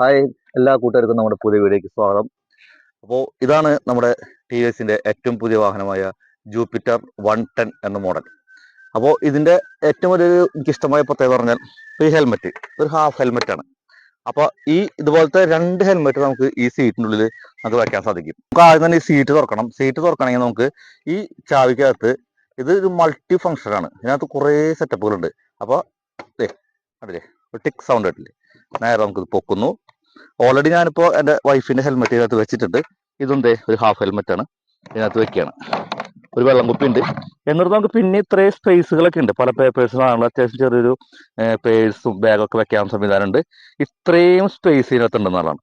Hi എല്ലാ കൂട്ടുകാർക്കും നമ്മുടെ പുതിയ വീഡിയോയ്ക്ക് സ്വാഗതം. അപ്പോൾ ഇതാണ് നമ്മുടെ ടി വി എസിന്റെ ഏറ്റവും പുതിയ വാഹനമായ ജൂപ്പിറ്റർ വൺ ടെൻ എന്ന മോഡൽ. അപ്പോൾ ഇതിന്റെ ഏറ്റവും വലിയൊരു എനിക്കിഷ്ടമായ പ്രത്യേകത പറഞ്ഞാൽ ഈ ഹെൽമെറ്റ് ഒരു ഹാഫ് ഹെൽമെറ്റ് ആണ്. അപ്പോൾ ഈ ഇതുപോലത്തെ രണ്ട് ഹെൽമെറ്റ് നമുക്ക് ഈ സീറ്റിനുള്ളിൽ നമുക്ക് വയ്ക്കാൻ സാധിക്കും. നമുക്ക് ആദ്യം തന്നെ ഈ സീറ്റ് തുറക്കണം. സീറ്റ് തുറക്കണമെങ്കിൽ നമുക്ക് ഈ ചാവിക്കകത്ത് ഇത് ഒരു മൾട്ടി ഫങ്ഷൻ ആണ്. ഇതിനകത്ത് കുറേ സെറ്റപ്പുകളുണ്ട് അപ്പോൾ അതെ അതെ ടിക് സൗണ്ട് കേട്ടില്ലേ? നേരെ നമുക്കിത് പൊക്കുന്നു. ഓൾറെഡി ഞാനിപ്പോൾ എന്റെ വൈഫിന്റെ ഹെൽമെറ്റ് ഇതിനകത്ത് വെച്ചിട്ടുണ്ട്. ഇതുണ്ട് ഒരു ഹാഫ് ഹെൽമെറ്റ് ആണ്. ഇതിനകത്ത് വെക്കുകയാണ് ഒരു വെള്ളം കുപ്പി ഉണ്ട് എന്നിട്ട് നമുക്ക് പിന്നെ ഇത്രയും സ്പേസുകളൊക്കെ ഉണ്ട്. പല പേപ്പേഴ്സും ആണല്ലോ അത്യാവശ്യം ചെറിയൊരു പേഴ്സും ബാഗൊക്കെ വെക്കാൻ സംവിധാനം ഉണ്ട്. ഇത്രയും സ്പേസ് ഇതിനകത്ത് ഉണ്ടെന്നുള്ളതാണ്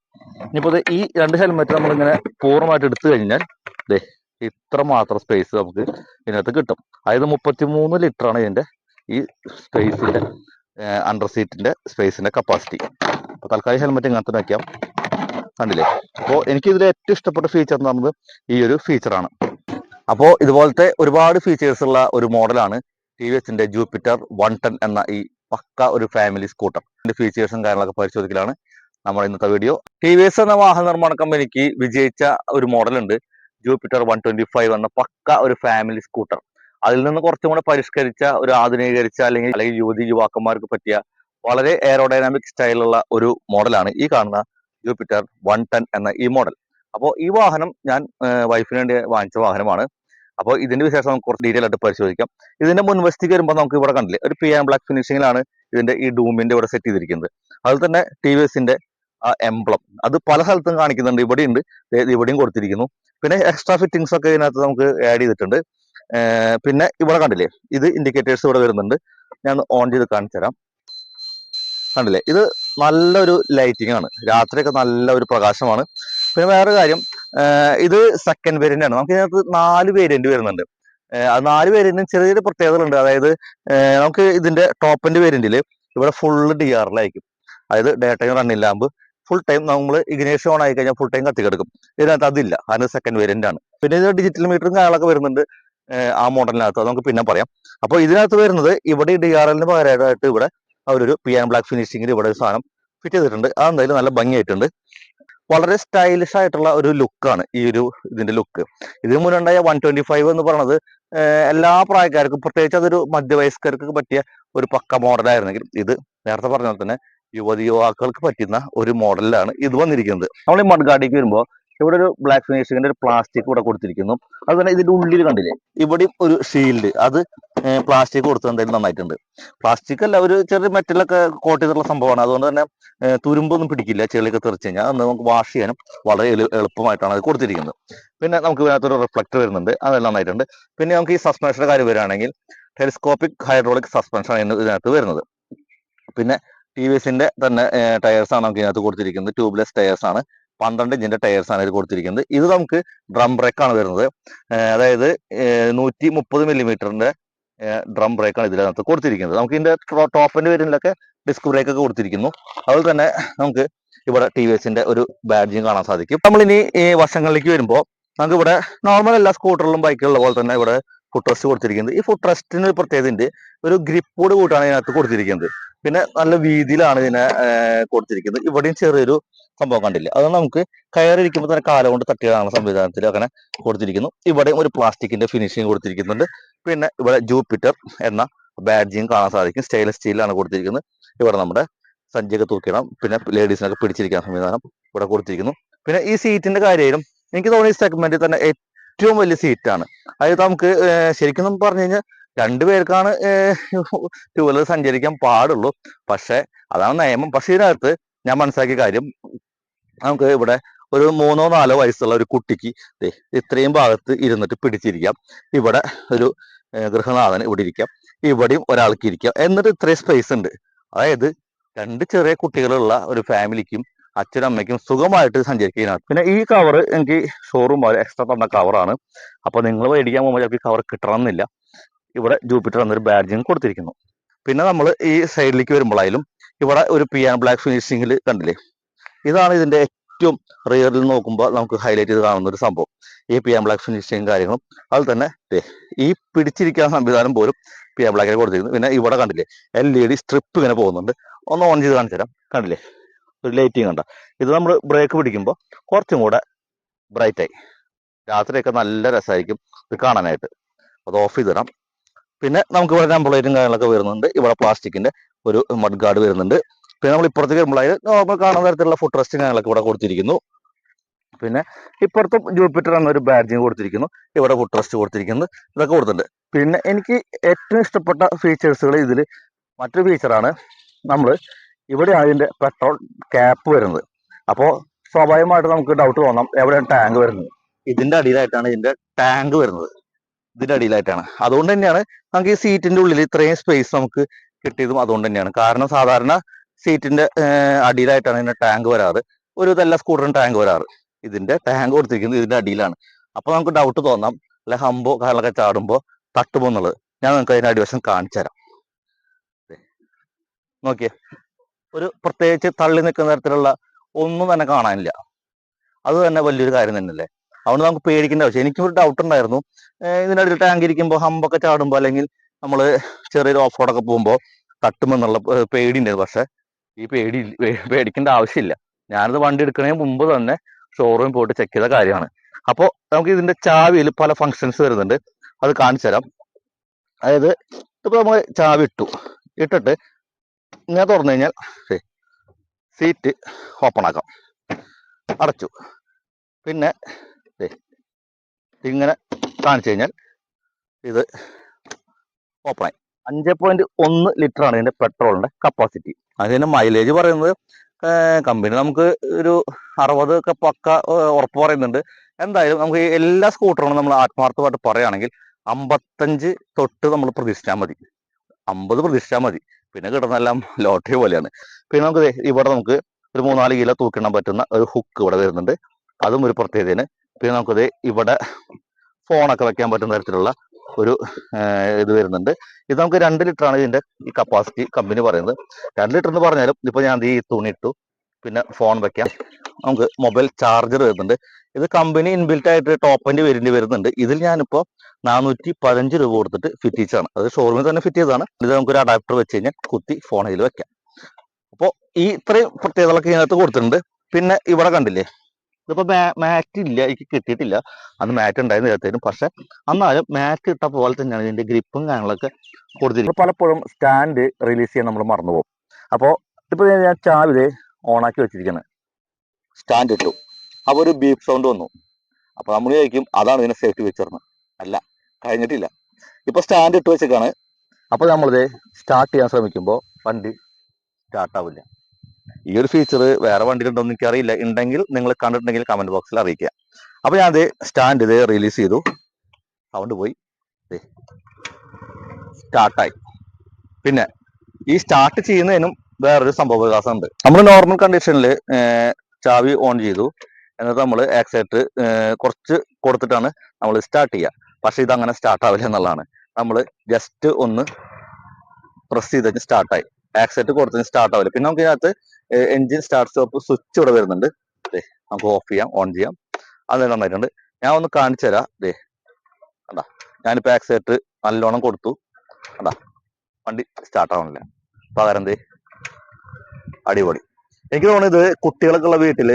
ഇനിയിപ്പോൾ ഈ രണ്ട് ഹെൽമെറ്റ് നമ്മളിങ്ങനെ പൂർണമായിട്ട് എടുത്തു കഴിഞ്ഞാൽ ദേ ഇത്ര മാത്രം സ്പേസ് നമുക്ക് ഇതിനകത്ത് കിട്ടും. അതായത് മുപ്പത്തിമൂന്ന് ലിറ്റർ ആണ് ഇതിന്റെ ഈ സ്പേസിന്റെ അണ്ടർ സീറ്റിന്റെ സ്പേസിന്റെ കപ്പാസിറ്റി തൽക്കാലം ഹെൽമെറ്റ് ഇങ്ങനത്തെ വയ്ക്കാം കണ്ടില്ലേ? അപ്പോൾ എനിക്ക് ഇതിൽ ഏറ്റവും ഇഷ്ടപ്പെട്ട ഫീച്ചർ എന്ന് പറയുന്നത് ഈ ഒരു ഫീച്ചറാണ് അപ്പോൾ ഇതുപോലത്തെ ഒരുപാട് ഫീച്ചേഴ്സ് ഉള്ള ഒരു മോഡലാണ് ടി വി എസിന്റെ ജൂപ്പിറ്റർ വൺ ടെൻ എന്ന ഈ പക്ക ഒരു ഫാമിലി സ്കൂട്ടർ ഇതിന്റെ ഫീച്ചേഴ്സും കാര്യങ്ങളൊക്കെ പരിശോധിക്കലാണ് നമ്മുടെ ഇന്നത്തെ വീഡിയോ ടി വി എസ് എന്ന വാഹന നിർമ്മാണ കമ്പനിക്ക് വിജയിച്ച ഒരു മോഡൽ ഉണ്ട് ജൂപ്പിറ്റർ വൺ ട്വന്റി ഫൈവ് എന്ന പക്ക ഒരു ഫാമിലി സ്കൂട്ടർ അതിൽ നിന്ന് കുറച്ചും കൂടെ പരിഷ്കരിച്ച ഒരു ആധുനീകരിച്ച അല്ലെങ്കിൽ അല്ലെങ്കിൽ യുവതി യുവാക്കന്മാർക്ക് പറ്റിയ വളരെ എയറോഡൈനാമിക് സ്റ്റൈലുള്ള ഒരു മോഡലാണ് ഈ കാണുന്ന ജൂപ്പിറ്റർ വൺ ടെൻ എന്ന ഈ മോഡൽ അപ്പോൾ ഈ വാഹനം ഞാൻ വൈഫിന് വേണ്ടി വാങ്ങിച്ച വാഹനമാണ്. അപ്പോൾ ഇതിന്റെ വിശേഷം നമുക്ക് കുറച്ച് ഡീറ്റെയിൽ ആയിട്ട് പരിശോധിക്കാം. ഇതിന്റെ മുൻവശത്തേക്ക് വരുമ്പോൾ നമുക്ക് ഇവിടെ കണ്ടില്ലേ ഒരു പി ആം ബ്ലാക്ക് ഫിനിഷിങ്ങിലാണ് ഇതിന്റെ ഈ ഡൂമിന്റെ ഇവിടെ സെറ്റ് ചെയ്തിരിക്കുന്നത്. അതിൽ തന്നെ ടി വി എസിന്റെ എംബ്ലം അത് പല സ്ഥലത്തും കാണിക്കുന്നുണ്ട്. ഇവിടെയുണ്ട്. ഇവിടെയും കൊടുത്തിരിക്കുന്നു. പിന്നെ എക്സ്ട്രാ ഫിറ്റിംഗ്സ് ഒക്കെ ഇതിനകത്ത് നമുക്ക് ആഡ് ചെയ്തിട്ടുണ്ട്. പിന്നെ ഇവിടെ കണ്ടില്ലേ ഇത് ഇൻഡിക്കേറ്റേഴ്സ് ഇവിടെ വരുന്നുണ്ട്. ഞാൻ ഓൺ ചെയ്ത് കാണിച്ചു തരാം കണ്ടില്ലേ? ഇത് നല്ലൊരു ലൈറ്റിംഗ് ആണ്. രാത്രിയൊക്കെ നല്ല ഒരു പ്രകാശമാണ്. പിന്നെ വേറെ കാര്യം ഇത് സെക്കൻഡ് വേരിയന്റ് ആണ്. നമുക്ക് ഇതിനകത്ത് നാല് വേരിയന്റ് വരുന്നുണ്ട്. അത് നാല് വേരിയന്റും ചെറിയ ചെറിയ പ്രത്യേകതകളുണ്ട്. അതായത് നമുക്ക് ഇതിന്റെ ടോപ്പിന്റെ വേരിയന്റിൽ ഇവിടെ ഫുള്ള് ഡി ആറിലായിരിക്കും അതായത് day time running lamp full time നമ്മൾ ഇഗ്നേഷൻ ഓൺ ആയി കഴിഞ്ഞാൽ ഫുൾ ടൈം കത്തിക്കെടുക്കും. ഇതിനകത്ത് അതില്ല. അതിന് സെക്കൻഡ് വേരിയന്റ് ആണ്. പിന്നെ ഇത് ഡിജിറ്റൽ മീറ്ററും കാര്യങ്ങളൊക്കെ വരുന്നുണ്ട്. ആ മോഡലിനകത്ത് നമുക്ക് പിന്നെ പറയാം. അപ്പോൾ ഇതിനകത്ത് വരുന്നത് ഇവിടെ ഡി ആർ എല്ലിന് പകരമായിട്ട് ഇവിടെ അവരൊരു പി ആൻഡ് ബ്ലാക്ക് ഫിനിഷിങ്ങിൽ ഇവിടെ ഒരു സാധനം ഫിറ്റ് ചെയ്തിട്ടുണ്ട്. അത് എന്തായാലും നല്ല ഭംഗിയായിട്ടുണ്ട്. വളരെ സ്റ്റൈലിഷ് ആയിട്ടുള്ള ഒരു ലുക്കാണ് ഈ ഒരു ഇതിന്റെ ലുക്ക് ഇതിന് മുന്നുണ്ടായ വൺ ട്വന്റി ഫൈവ് എന്ന് പറയുന്നത് എല്ലാ പ്രായക്കാർക്കും പ്രത്യേകിച്ച് അതൊരു മധ്യവയസ്കർക്ക് പറ്റിയ ഒരു പക്ക മോഡലായിരുന്നെങ്കിലും ഇത് നേരത്തെ പറഞ്ഞ പോലെ തന്നെ യുവതി യുവാക്കൾക്ക് പറ്റുന്ന ഒരു മോഡലിലാണ് ഇത് വന്നിരിക്കുന്നത്. നമ്മൾ ഈ മഡ്ഗാഡിക്ക് വരുമ്പോൾ ഇവിടെ ഒരു ബ്ലാക്ക് ഫിനിഷിങ്ങിന്റെ ഒരു പ്ലാസ്റ്റിക് ഇവിടെ കൊടുത്തിരിക്കുന്നു. അത് തന്നെ ഇതിന്റെ ഉള്ളിൽ കണ്ടില്ലേ? ഇവിടെയും ഒരു ഷീൽഡ് അത് പ്ലാസ്റ്റിക് കൊടുത്തത് എന്തായാലും നന്നായിട്ടുണ്ട്. പ്ലാസ്റ്റിക് അല്ല ഒരു ചെറിയ മെറ്റലൊക്കെ കോട്ട് ചെയ്തിട്ടുള്ള സംഭവമാണ്. അതുകൊണ്ട് തന്നെ തുരുമ്പൊന്നും പിടിക്കില്ല. ചെളിയൊക്കെ തെറിച്ച് കഴിഞ്ഞാൽ നമുക്ക് വാഷ് ചെയ്യാനും വളരെ എളുപ്പമായിട്ടാണ് അത് കൊടുത്തിരിക്കുന്നത്. പിന്നെ നമുക്ക് ഇതിനകത്തൊരു റിഫ്ലക്ടർ വരുന്നുണ്ട്. അതെല്ലാം നന്നായിട്ടുണ്ട്. പിന്നെ നമുക്ക് ഈ സസ്പെൻഷന്റെ കാര്യം വരികയാണെങ്കിൽ ടെലിസ്കോപ്പിക് ഹൈഡ്രോളിക് സസ്പെൻഷൻ ആണ് ഇതിനകത്ത് വരുന്നത്. പിന്നെ ടി വി എസിന്റെ തന്നെ ടയേഴ്സ് ആണ് നമുക്ക് ഇതിനകത്ത് കൊടുത്തിരിക്കുന്നത്. ട്യൂബ്ലെസ് ടയേഴ്സ് ആണ്. പന്ത്രണ്ട് ഇഞ്ചിന്റെ ടയേഴ്സ് ആണ് ഇത് കൊടുത്തിരിക്കുന്നത്. ഇത് നമുക്ക് ഡ്രം ബ്രേക്ക് ആണ് വരുന്നത്. അതായത് നൂറ്റി മുപ്പത് മില്ലിമീറ്ററിന്റെ ഡ്രം ബ്രേക്ക് ആണ് ഇതിനകത്ത് കൊടുത്തിരിക്കുന്നത്. നമുക്ക് ഇതിന്റെ ടോപ്പിന്റെ പേരിലൊക്കെ ഡിസ്ക് ബ്രേക്ക് ഒക്കെ കൊടുത്തിരിക്കുന്നു. അതുപോലെ തന്നെ നമുക്ക് ഇവിടെ ടി വി എസിന്റെ ഒരു ബാഡ്ജിങ് കാണാൻ സാധിക്കും. നമ്മളിനി ഈ വശങ്ങളിലേക്ക് വരുമ്പോൾ നമുക്ക് ഇവിടെ നോർമൽ എല്ലാ സ്കൂട്ടറിലും ബൈക്കുകളിലെ പോലെ തന്നെ ഇവിടെ ഫുഡ് ട്രസ്റ്റ് കൊടുത്തിരിക്കുന്നത്. ഈ ഫുഡ് ട്രസ്റ്റിന് ഒരു പ്രത്യേകത ഉണ്ട് ഒരു ഗ്രിപ്പോട് കൂട്ടാണ് ഇതിനകത്ത് കൊടുത്തിരിക്കുന്നത്. പിന്നെ നല്ല വീതിയിലാണ് ഇതിനെ കൊടുത്തിരിക്കുന്നത്. ഇവിടെയും ചെറിയൊരു സംഭവം കണ്ടില്ല? അത് നമുക്ക് കയറിയിരിക്കുമ്പോൾ തന്നെ കാലം കൊണ്ട് തട്ടിയതാണ് സംവിധാനത്തിൽ അങ്ങനെ കൊടുത്തിരിക്കുന്നു. ഇവിടെയും ഒരു പ്ലാസ്റ്റിക്കിന്റെ ഫിനിഷിങ് കൊടുത്തിരിക്കുന്നുണ്ട്. പിന്നെ ഇവിടെ ജൂപ്പിറ്റർ എന്ന ബാഡ്ജിങ് കാണാൻ സാധിക്കും. സ്റ്റെയിൻലെസ് സ്റ്റീലാണ് കൊടുത്തിരിക്കുന്നത്. ഇവിടെ നമ്മുടെ സഞ്ചിയൊക്കെ തൂക്കിയിടാം. പിന്നെ ലേഡീസിനൊക്കെ പിടിച്ചിരിക്കാൻ സംവിധാനം ഇവിടെ കൊടുത്തിരിക്കുന്നു. പിന്നെ ഈ സീറ്റിന്റെ കാര്യമായാലും എനിക്ക് തോന്നുന്നു ഈ സെഗ്മെന്റിൽ തന്നെ ഏറ്റവും വലിയ സീറ്റാണ് അതായത് നമുക്ക് ശരിക്കും പറഞ്ഞു കഴിഞ്ഞാൽ രണ്ടുപേർക്കാണ് ടൂ വീലർ സഞ്ചരിക്കാൻ പാടുള്ളൂ. പക്ഷെ അതാണ് നിയമം. പക്ഷെ ഇതിനകത്ത് ഞാൻ മനസ്സിലാക്കിയ കാര്യം നമുക്ക് ഇവിടെ ഒരു മൂന്നോ നാലോ വയസ്സുള്ള ഒരു കുട്ടിക്ക് ഇത്രയും ഭാഗത്ത് ഇരുന്നിട്ട് പിടിച്ചിരിക്കാം. ഇവിടെ ഒരു ഗൃഹനാഥൻ ഇവിടെ ഇരിക്കാം. ഇവിടെയും ഒരാൾക്ക് ഇരിക്കാം. എന്നിട്ട് ഇത്രയും സ്പേസ് ഉണ്ട്. അതായത് രണ്ട് ചെറിയ കുട്ടികളുള്ള ഒരു ഫാമിലിക്കും അച്ഛനും അമ്മയ്ക്കും സുഖമായിട്ട് സഞ്ചരിക്കാനാണ് പിന്നെ ഈ കവർ എനിക്ക് ഷോറൂം പോലെ എക്സ്ട്രാ തന്ന കവറാണ് അപ്പോൾ നിങ്ങൾ മേടിക്കാൻ പോകുമ്പോൾ ചിലപ്പോൾ ഈ കവർ കിട്ടണമെന്നില്ല. ഇവിടെ ജൂപ്പിറ്റർ എന്നൊരു ബാഡ്ജിങ് കൊടുത്തിരിക്കുന്നു. പിന്നെ നമ്മൾ ഈ സൈഡിലേക്ക് വരുമ്പോഴായാലും ഇവിടെ ഒരു പി ആൻ ബ്ലാക്ക് ഫിനിഷിങ്ങിൽ കണ്ടില്ലേ? ഇതാണ് ഇതിന്റെ ഏറ്റവും റിയറിൽ നോക്കുമ്പോൾ നമുക്ക് ഹൈലൈറ്റ് ചെയ്ത് കാണുന്ന ഒരു സംഭവം. ഈ പി ബ്ലാക്ക് ഫിനിഷിങ് കാര്യങ്ങളും. അതിൽ തന്നെ ഈ പിടിച്ചിരിക്കാൻ സംവിധാനം പോലും പി ആൻ ബ്ലാക്കിൽ കൊടുത്തിരിക്കുന്നു. പിന്നെ ഇവിടെ കണ്ടില്ലേ എൽ ഇ ഡി സ്ട്രിപ്പ് ഇങ്ങനെ പോകുന്നുണ്ട്. ഒന്ന് ഓൺ ചെയ്ത് കാണിച്ചു തരാം കണ്ടില്ലേ? ഒരു ലൈറ്റിങ് ഉണ്ട് ഇത് നമ്മൾ ബ്രേക്ക് പിടിക്കുമ്പോൾ കുറച്ചും കൂടെ ബ്രൈറ്റായി രാത്രിയൊക്കെ നല്ല രസമായിരിക്കും ഇത് കാണാനായിട്ട്. അത് ഓഫ് ചെയ്തിടാം. പിന്നെ നമുക്ക് ഇവിടെ നമ്പർ ലൈറ്റും കാര്യങ്ങളൊക്കെ വരുന്നുണ്ട്. ഇവിടെ പ്ലാസ്റ്റിക്കിന്റെ ഒരു മഡ് ഗാർഡ് വരുന്നുണ്ട്. പിന്നെ നമ്മൾ ഇപ്പുറത്തേക്ക് വരുമ്പോൾ നോർമൽ കാണുന്ന തരത്തിലുള്ള ഫുഡ് റെസ്റ്റും കാര്യങ്ങളൊക്കെ ഇവിടെ കൊടുത്തിരിക്കുന്നു. പിന്നെ ഇപ്പുറത്തും ജൂപ്പിറ്റർ എന്നൊരു ബാഡ്ജിങ് കൊടുത്തിരിക്കുന്നു. ഇവിടെ ഫുഡ് റെസ്റ്റ് കൊടുത്തിരിക്കുന്നു. ഇതൊക്കെ കൊടുത്തിട്ടുണ്ട്. പിന്നെ എനിക്ക് ഏറ്റവും ഇഷ്ടപ്പെട്ട ഫീച്ചേഴ്സുകൾ ഇതിൽ മറ്റൊരു ഫീച്ചറാണ് നമ്മൾ ഇവിടെ അതിന്റെ പെട്രോൾ ക്യാപ്പ് വരുന്നത്. അപ്പോൾ സ്വാഭാവികമായിട്ട് നമുക്ക് ഡൗട്ട് തോന്നാം എവിടെയാണ് ടാങ്ക് വരുന്നത്. ഇതിന്റെ അടിയിലായിട്ടാണ് ഇതിന്റെ ടാങ്ക് വരുന്നത്. ഇതിന്റെ അടിയിലായിട്ടാണ്. അതുകൊണ്ട് തന്നെയാണ് നമുക്ക് ഈ സീറ്റിന്റെ ഉള്ളിൽ ഇത്രയും സ്പേസ് നമുക്ക് കിട്ടിയതും അതുകൊണ്ട് തന്നെയാണ്. കാരണം സാധാരണ സീറ്റിന്റെ അടിയിലായിട്ടാണ് ഇതിന്റെ ടാങ്ക് വരാറ്. ഒരു ഇതെല്ലാം സ്കൂട്ടറിന് ടാങ്ക് വരാറ്. ഇതിന്റെ ടാങ്ക് കൊടുത്തിരിക്കുന്നത് ഇതിന്റെ അടിയിലാണ്. അപ്പോൾ നമുക്ക് ഡൗട്ട് തോന്നാം. അല്ലെ ഹമ്പോ കാലൊക്കെ ചാടുമ്പോൾ തട്ടുമോ എന്നുള്ളത്. ഞാൻ നിങ്ങൾക്ക് അതിന്റെ അടിവശം കാണിച്ചു തരാം നോക്കിയേ. ഒരു പ്രത്യേകിച്ച് തള്ളി നിൽക്കുന്ന തരത്തിലുള്ള ഒന്നും തന്നെ കാണാനില്ല. അത് തന്നെ വലിയൊരു കാര്യം തന്നെയല്ലേ? അതുകൊണ്ട് നമുക്ക് പേടിക്കേണ്ട ആവശ്യം എനിക്കും ഒരു ഡൗട്ട് ഉണ്ടായിരുന്നു. ഇതിനടിയിൽ ടാങ്ക് ഇരിക്കുമ്പോൾ ഹമ്പൊക്കെ ചാടുമ്പോൾ അല്ലെങ്കിൽ നമ്മൾ ചെറിയൊരു ഓഫ് റോഡൊക്കെ പോകുമ്പോൾ തട്ടുമെന്നുള്ള പേടിയുണ്ട് പക്ഷെ ഈ പേടി പേടിക്കേണ്ട ആവശ്യമില്ല. ഞാനത് വണ്ടി എടുക്കണേ മുമ്പ് തന്നെ ഷോറൂമിൽ പോയിട്ട് ചെക്ക് ചെയ്ത കാര്യമാണ്. അപ്പോൾ നമുക്ക് ഇതിന്റെ ചാവിയിൽ പല ഫങ്ഷൻസ് വരുന്നുണ്ട്. അത് കാണിച്ചു തരാം അതായത് ഇപ്പോൾ നമ്മൾ ചാവി ഇട്ടു. ഇട്ടിട്ട് ഇങ്ങനെ തുറന്നു കഴിഞ്ഞാൽ സീറ്റ് ഓപ്പൺ ആക്കാം. അടച്ചു. പിന്നെ ഇങ്ങനെ കാണിച്ചു കഴിഞ്ഞാൽ ഇത് ഓപ്പണായി അഞ്ച് പോയിന്റ് ഒന്ന് ലിറ്റർ ആണ് ഇതിന്റെ പെട്രോളിന്റെ കപ്പാസിറ്റി അതിന്റെ മൈലേജ് പറയുന്നത് കമ്പനി നമുക്ക് ഒരു അറുപത് ഒക്കെ പക്ക ഉറപ്പ് പറയുന്നുണ്ട്. എന്തായാലും നമുക്ക് എല്ലാ സ്കൂട്ടറുകളും നമ്മൾ ആത്മാർത്ഥമായിട്ട് പറയുകയാണെങ്കിൽ അമ്പത്തഞ്ച് തൊട്ട് നമ്മൾ പ്രതീക്ഷിച്ചാൽ മതി. അമ്പത് പ്രതീക്ഷിച്ചാൽ മതി. പിന്നെ കിട്ടുന്നതെല്ലാം ലോട്ടറി പോലെയാണ്. പിന്നെ നമുക്ക് ഇവിടെ നമുക്ക് ഒരു മൂന്നാൽ കിലോ തൂക്കിടാൻ പറ്റുന്ന ഒരു ഹുക്ക് ഇവിടെ വരുന്നുണ്ട്. അതും ഒരു പ്രത്യേകതയാണ്. പിന്നെ നമുക്കത് ഇവിടെ ഫോണൊക്കെ വെക്കാൻ പറ്റുന്ന തരത്തിലുള്ള ഒരു ഇത് വരുന്നുണ്ട്. ഇത് നമുക്ക് രണ്ട് ലിറ്റർ ആണ് ഇതിന്റെ ഈ കപ്പാസിറ്റി കമ്പനി പറയുന്നത്. രണ്ട് ലിറ്റർ എന്ന് പറഞ്ഞാലും ഇപ്പൊ ഞാൻ ഈ തുണി ഇട്ടു. പിന്നെ ഫോൺ വെക്കാം. നമുക്ക് മൊബൈൽ ചാർജർ വരുന്നുണ്ട്. ഇത് കമ്പനി ഇൻബിൽറ്റ് ആയിട്ട് ടോപ്പ് ആൻഡ് വേരിയന്റ് വരുന്നുണ്ട്. ഇതിൽ ഞാനിപ്പോ നാനൂറ്റി പതിനഞ്ച് രൂപ കൊടുത്തിട്ട് ഫിറ്റ് ചെയ്താണ് അത് ഷോറൂമിൽ തന്നെ ഫിറ്റ് ചെയ്തതാണ്. ഇത് നമുക്കൊരു അഡാപ്റ്റർ വെച്ച് കഴിഞ്ഞാൽ കുത്തി ഇതിൽ വെക്കാം. അപ്പോൾ ഈ ഇത്രയും പ്രത്യേകതകളൊക്കെ ഇതിനകത്ത് കൊടുത്തിട്ടുണ്ട്. പിന്നെ ഇവിടെ കണ്ടില്ലേ? ഇതിപ്പോ മാറ്റ് ഇല്ല. എനിക്ക് കിട്ടിയിട്ടില്ല. അന്ന് മാറ്റ് ഉണ്ടായിരുന്നു നേരത്തേനും പക്ഷെ എന്നാലും മാറ്റ് ഇട്ട പോലെ തന്നെയാണ് ഇതിന്റെ ഗ്രിപ്പും കാര്യങ്ങളൊക്കെ കൊടുത്തിരിക്കുന്നത്. പലപ്പോഴും സ്റ്റാൻഡ് റിലീസ് ചെയ്യാൻ നമ്മൾ മറന്നുപോകും. അപ്പോൾ ഇപ്പൊ ഞാൻ ചാവിലെ ഓണാക്കി വെച്ചിരിക്കുന്നത് സ്റ്റാൻഡ് ഇട്ടു. അപ്പൊ ഒരു ബീപ്പ് സൗണ്ട് വന്നു. അപ്പൊ നമ്മൾ ചോദിക്കും അതാണ് ഇതിനെ സേഫ്റ്റി ഫീച്ചർന്ന് അല്ല കഴിഞ്ഞിട്ടില്ല. ഇപ്പൊ സ്റ്റാൻഡ് ഇട്ട് വെച്ചേക്കാണ്. അപ്പൊ നമ്മളിത് സ്റ്റാർട്ട് ചെയ്യാൻ ശ്രമിക്കുമ്പോൾ വണ്ടി സ്റ്റാർട്ട് ആവില്ല. ഈ ഒരു ഫീച്ചർ വേറെ വണ്ടിയിലുണ്ടോ എന്ന് എനിക്കറിയില്ല. ഉണ്ടെങ്കിൽ നിങ്ങൾ കണ്ടിട്ടുണ്ടെങ്കിൽ കമന്റ് ബോക്സിൽ അറിയിക്കുക. അപ്പൊ ഞാൻ ഇത് സ്റ്റാൻഡ് ഇത് റിലീസ് ചെയ്തു. സൗണ്ട് പോയി. സ്റ്റാർട്ടായി പിന്നെ ഈ സ്റ്റാർട്ട് ചെയ്യുന്നതിനും വേറൊരു സംഭവ വികാസം ഉണ്ട് നമ്മൾ നോർമൽ കണ്ടീഷനിൽ ചാവി ഓൺ ചെയ്തു. എന്നിട്ട് നമ്മൾ ആക്സൈറ്റ് കുറച്ച് കൊടുത്തിട്ടാണ് നമ്മൾ സ്റ്റാർട്ട് ചെയ്യുക പക്ഷേ ഇത് അങ്ങനെ സ്റ്റാർട്ട് ആവില്ല എന്നുള്ളതാണ്. നമ്മൾ ജസ്റ്റ് ഒന്ന് പ്രസ് ചെയ്ത് കഴിഞ്ഞ് സ്റ്റാർട്ടായി ആക്സൈറ്റ് കൊടുത്തതിന് സ്റ്റാർട്ട് ആവില്ല. പിന്നെ നമുക്ക് ഇതിനകത്ത് എൻജിൻ സ്റ്റാർട്ട് സ്റ്റോപ്പ് സ്വിച്ച് ഇവിടെ വരുന്നുണ്ട്. ദേ നമുക്ക് ഓഫ് ചെയ്യാം ഓൺ ചെയ്യാം. അത് നന്നായിട്ടുണ്ട്. ഞാൻ ഒന്ന് കാണിച്ചു തരാം. ദേ കണ്ടാ? ഞാനിപ്പോൾ ആക്സൈറ്റ് നല്ലോണം കൊടുത്തു. കണ്ടാ? വണ്ടി സ്റ്റാർട്ട് ആവണില്ല. പകരം അടിപൊളി. എനിക്ക് തോന്നുന്നത് ഇത് കുട്ടികളൊക്കെ ഉള്ള വീട്ടിൽ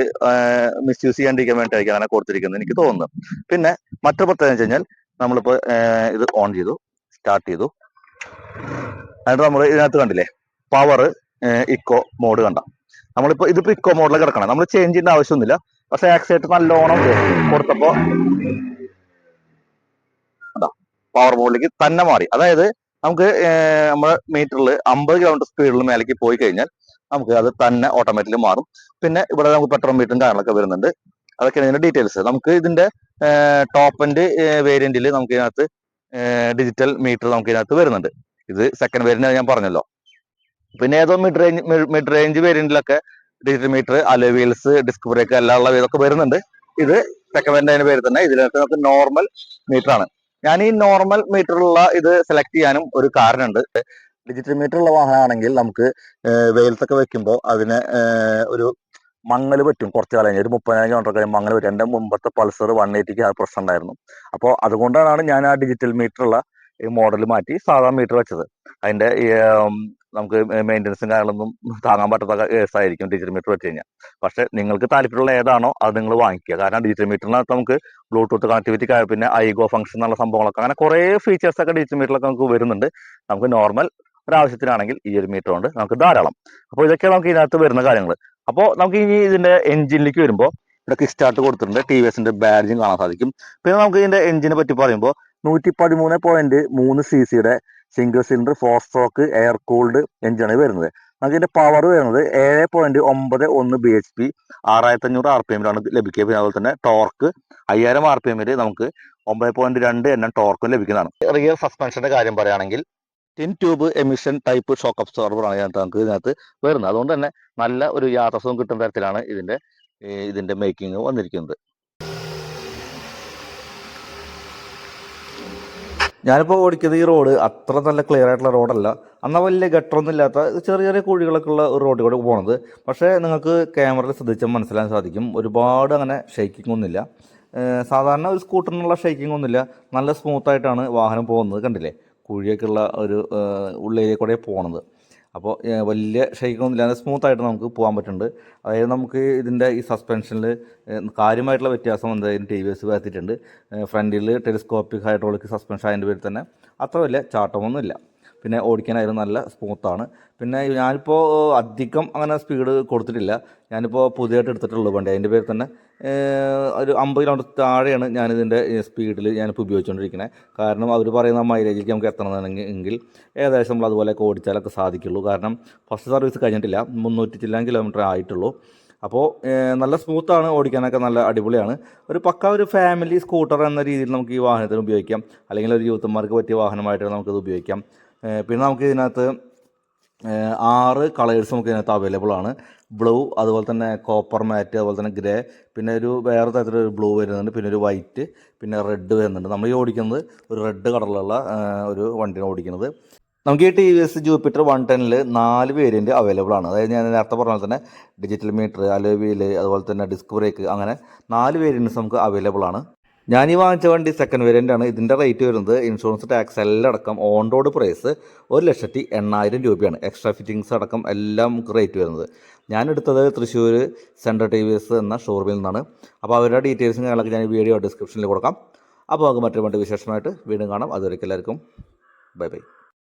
മിസ്യൂസ് ചെയ്യാണ്ടിരിക്കാൻ വേണ്ടിയിട്ടായിരിക്കും അങ്ങനെ കൊടുത്തിരിക്കുന്നത് എനിക്ക് തോന്നുന്നു. പിന്നെ മറ്റൊരു പ്രത്യേകത വെച്ച് കഴിഞ്ഞാൽ നമ്മളിപ്പോ ഇത് ഓൺ ചെയ്തു സ്റ്റാർട്ട് ചെയ്തു. എന്നിട്ട് നമ്മൾ ഇതിനകത്ത് കണ്ടില്ലേ പവർ ഇക്കോ മോഡ് കണ്ട. നമ്മളിപ്പോ ഇതിപ്പോ ഇക്കോ മോഡിൽ കിടക്കണം. നമ്മൾ ചേഞ്ച് ചെയ്യേണ്ട ആവശ്യമൊന്നുമില്ല. പക്ഷെ ആക്സിഡന്റ് നല്ലോണം കൊടുത്തപ്പോ പവർ മോഡിലേക്ക് തന്നെ മാറി. അതായത് നമുക്ക് നമ്മുടെ മീറ്ററിൽ അമ്പത് കിലോമീറ്റർ സ്പീഡിൽ മേലേക്ക് പോയി കഴിഞ്ഞാൽ നമുക്ക് അത് തന്നെ ഓട്ടോമാറ്റിക്കലി മാറും. പിന്നെ ഇവിടെ നമുക്ക് പെട്രോൾ മീറ്ററും കാര്യങ്ങളൊക്കെ വരുന്നുണ്ട്. അതൊക്കെയാണ് ഇതിന്റെ ഡീറ്റെയിൽസ് നമുക്ക് ഇതിന്റെ ടോപ്പ് ആൻഡ് വേരിയന്റിൽ നമുക്ക് ഇതിനകത്ത് ഡിജിറ്റൽ മീറ്റർ നമുക്ക് ഇതിനകത്ത് വരുന്നുണ്ട്. ഇത് സെക്കൻഡ് വേരിയന്റ് ഞാൻ പറഞ്ഞല്ലോ. പിന്നെ ഏതോ mid range mid range വേരിയന്റിലൊക്കെ digital meter alloy wheels disc brake എല്ലാം ഉള്ള ഇതൊക്കെ വരുന്നുണ്ട്. ഇത് സെക്കൻഡ് പേര് തന്നെ. ഇതിനകത്ത് നമുക്ക് നോർമൽ മീറ്റർ ആണ്. ഞാൻ ഈ നോർമൽ മീറ്ററുള്ള ഇത് സെലക്ട് ചെയ്യാനും ഒരു കാരണമുണ്ട്. ഡിജിറ്റൽ ഉള്ള വാഹനമാണെങ്കിൽ നമുക്ക് വെയിലത്തൊക്കെ വെക്കുമ്പോൾ അതിന് ഒരു മങ്ങൽ പറ്റും. കുറച്ച് കാലം ഒരു മുപ്പതിനായിരം കിലോമീറ്റർ കഴിഞ്ഞ് മങ്ങൽ പറ്റും. എന്റെ മുമ്പത്തെ പൾസർ വൺ എയ്റ്റിക്ക് ആ പ്രശ്നം ഉണ്ടായിരുന്നു. അപ്പോൾ അതുകൊണ്ടാണ് ഞാൻ ആ ഡിജിറ്റൽ മീറ്റർ ഉള്ള ഈ മോഡൽ മാറ്റി സാധാ മീറ്റർ വെച്ചത്. അതിന്റെ നമുക്ക് മെയിന്റനൻസും കാര്യങ്ങളൊന്നും താങ്ങാൻ പറ്റാത്ത കേസായിരിക്കും ഡിജിറ്റൽ മീറ്റർ വെച്ച് കഴിഞ്ഞാൽ. പക്ഷെ നിങ്ങൾക്ക് താല്പര്യമുള്ള ഏതാണോ അത് നിങ്ങൾ വാങ്ങിക്കുക. കാരണം ഡിജിറ്റൽ മീറ്ററിനകത്ത് നമുക്ക് ബ്ലൂടൂത്ത് കണക്ടിവിറ്റി പിന്നെ ഐഗോ ഫംഗ്ഷൻ എന്നുള്ള സംഭവങ്ങളൊക്കെ അങ്ങനെ കുറേ ഫീച്ചേഴ്സൊക്കെ ഡിജിറ്റൽ മീറ്ററിലൊക്കെ നമുക്ക് വരുന്നുണ്ട്. നമുക്ക് നോർമൽ ഒരാവശ്യത്തിനാണെങ്കിൽ ഈ ഒരു മീറ്റർ കൊണ്ട് നമുക്ക് ധാരാളം. അപ്പോൾ ഇതൊക്കെ നമുക്ക് ഇതിനകത്ത് വരുന്ന കാര്യങ്ങൾ അപ്പോൾ നമുക്ക് ഇനി ഇതിന്റെ എഞ്ചിനിലേക്ക് വരുമ്പോൾ ഇവിടെ കിക്ക് സ്റ്റാർട്ട് കൊടുത്തിട്ടുണ്ട്. ടി വി എസിന്റെ ബാഡ്ജും കാണാൻ സാധിക്കും. പിന്നെ നമുക്ക് ഇതിന്റെ എഞ്ചിനെ പറ്റി പറയുമ്പോൾ നൂറ്റി പതിമൂന്ന് പോയിന്റ് മൂന്ന് സി സിയുടെ single cylinder four stroke air cooled എഞ്ചിനാണ് വരുന്നത്. നമുക്ക് ഇതിന്റെ പവർ വരുന്നത് ഏഴ് പോയിന്റ് ഒമ്പത് ഒന്ന് ബി എച്ച് പി ആറായിരത്തി അഞ്ഞൂറ് ആർ പി എമ്മിലാണ് ലഭിക്കുക. പിന്നെ അതുപോലെ തന്നെ ടോർക്ക് അയ്യായിരം ആർ പി എമ്മിൽ നമുക്ക് ഒമ്പത് പോയിന്റ് രണ്ട് എണ്ണം ടോർക്കും ലഭിക്കുന്നതാണ്. റിയർ സസ്പെൻഷന്റെ കാര്യം പറയുകയാണെങ്കിൽ twin tube emulsion type shock ആണ് ഇതിനകത്ത് നമുക്ക് ഇതിനകത്ത് വരുന്നത്. അതുകൊണ്ട് തന്നെ നല്ല ഒരു യാത്രസുഖം കിട്ടുന്ന തരത്തിലാണ് ഇതിന്റെ ഇതിന്റെ മേക്കിംഗ് വന്നിരിക്കുന്നത്. ഞാനിപ്പോൾ ഓടിക്കുന്നത് ഈ റോഡ് അത്ര നല്ല ക്ലിയർ ആയിട്ടുള്ള റോഡല്ല എന്നാൽ വലിയ ഗട്ടറൊന്നും ഇല്ലാത്ത ചെറിയ ചെറിയ കുഴികളൊക്കെ ഉള്ള ഒരു റോഡിൽ കൂടെ പോണത്. പക്ഷേ നിങ്ങൾക്ക് ക്യാമറയിൽ ശ്രദ്ധിച്ചാൽ മനസ്സിലാൻ സാധിക്കും. ഒരുപാട് അങ്ങനെ ഷെയ്ക്കിംഗ് ഒന്നുമില്ല. സാധാരണ ഒരു സ്കൂട്ടറിനുള്ള ഷെയ്ക്കിംഗ് ഒന്നുമില്ല. നല്ല സ്മൂത്തായിട്ടാണ് വാഹനം പോകുന്നത്. കണ്ടില്ലേ? കുഴിയൊക്കെ ഉള്ള ഒരു ഉള്ളേരിയ കൂടെ പോകണത് അപ്പോൾ വലിയ ഷെയ്ക്കൊന്നും ഇല്ലാതെ സ്മൂത്തായിട്ട് നമുക്ക് പോകാൻ പറ്റുന്നുണ്ട്. അതായത് നമുക്ക് ഇതിന്റെ ഈ സസ്പെൻഷനിൽ കാര്യമായിട്ടുള്ള വ്യത്യാസം എന്തായാലും ടി വി എസ് വരുത്തിയിട്ടുണ്ട് ഫ്രണ്ടിൽ ടെലിസ്കോപ്പിക് ഹൈഡ്രോളിക് സസ്പെൻഷൻ അതിന്റെ പേരിൽ തന്നെ അത്ര വലിയ ചാട്ടമൊന്നുമില്ല. പിന്നെ ഓടിക്കാനായാലും നല്ല സ്മൂത്താണ്. പിന്നെ ഞാനിപ്പോൾ അധികം അങ്ങനെ സ്പീഡ് കൊടുത്തിട്ടില്ല. ഞാനിപ്പോൾ പുതിയതായിട്ട് എടുത്തിട്ടുള്ളൂ വണ്ടി. അതിന്റെ പേര് തന്നെ ഒരു അമ്പത് കിലോമീറ്റർ താഴെയാണ് ഞാനിതിന്റെ സ്പീഡിൽ ഞാനിപ്പോൾ ഉപയോഗിച്ചുകൊണ്ടിരിക്കുന്നത് കാരണം അവർ പറയുന്ന മൈലേജിലേക്ക് നമുക്ക് എത്തണമെന്നുണ്ടെങ്കിൽ ഏകദേശം നമ്മൾ അതുപോലെയൊക്കെ ഓടിച്ചാലൊക്കെ സാധിക്കുള്ളൂ. കാരണം ഫസ്റ്റ് സർവീസ് കഴിഞ്ഞിട്ടില്ല. മുന്നൂറ്റി ചില്ലാൻ കിലോമീറ്റർ ആയിട്ടുള്ളൂ. അപ്പോൾ നല്ല സ്മൂത്താണ്. ഓടിക്കാനൊക്കെ നല്ല അടിപൊളിയാണ്. ഒരു പക്ക ഒരു ഫാമിലി സ്കൂട്ടർ എന്ന രീതിയിൽ നമുക്ക് ഈ വാഹനത്തിന് ഉപയോഗിക്കാം. അല്ലെങ്കിൽ ഒരു യൂത്തന്മാർക്ക് പറ്റിയ വാഹനമായിട്ട് നമുക്കത് ഉപയോഗിക്കാം. പിന്നെ നമുക്ക് ഇതിനകത്ത് ആറ് കളേഴ്സ് നമുക്ക് ഇതിനകത്ത് അവൈലബിൾ ആണ്. ബ്ലൂ അതുപോലെ തന്നെ കോപ്പർ മാറ്റ് അതുപോലെ തന്നെ ഗ്രേ പിന്നെ ഒരു വേറെ തരത്തിലൊരു ബ്ലൂ വരുന്നുണ്ട് പിന്നെ ഒരു വൈറ്റ് പിന്നെ റെഡ് വരുന്നുണ്ട്. നമ്മൾ ഈ ഓടിക്കുന്നത് ഒരു റെഡ് കളറിലുള്ള ഒരു വണ്ടിയാണ് ഓടിക്കുന്നത്. നമുക്ക് ഈ T V S Jupiter one ടെന്നിൽ നാല് വേരിയന്റ് അവൈലബിൾ ആണ്. അതായത് ഞാൻ നേരത്തെ പറഞ്ഞ പോലെ തന്നെ ഡിജിറ്റൽ മീറ്റർ അലോവിയിൽ അതുപോലെ തന്നെ ഡിസ്ക് ബ്രേക്ക് അങ്ങനെ നാല് വേരിയന്റ്സ് നമുക്ക് അവൈലബിൾ ആണ്. ഞാൻ ഈ വാങ്ങിച്ച വണ്ടി സെക്കൻഡ് വേരിയന്റ് ആണ്. ഇതിന്റെ റേറ്റ് വരുന്നത് ഇൻഷുറൻസ് ടാക്സ് എല്ലാം അടക്കം ഓൺ റോഡ് പ്രൈസ് ഒരു ലക്ഷത്തി എണ്ണായിരം രൂപയാണ്. എക്സ്ട്രാ ഫിറ്റിങ്സ് അടക്കം എല്ലാം നമുക്ക് റേറ്റ് വരുന്നത്. ഞാൻ എടുത്തത് Thrissur central T V S എന്ന ഷോറൂമിൽ നിന്നാണ്. അപ്പോൾ അവരുടെ ഡീറ്റെയിൽസും കാര്യങ്ങളൊക്കെ ഞാൻ വീഡിയോ ഡിസ്ക്രിപ്ഷനിൽ കൊടുക്കാം. അപ്പോൾ നമുക്ക് മറ്റൊരു വണ്ടി വിശേഷമായിട്ട് വീണ്ടും കാണാം. അതുവരെയ്ക്ക് എല്ലാവർക്കും. Bye bye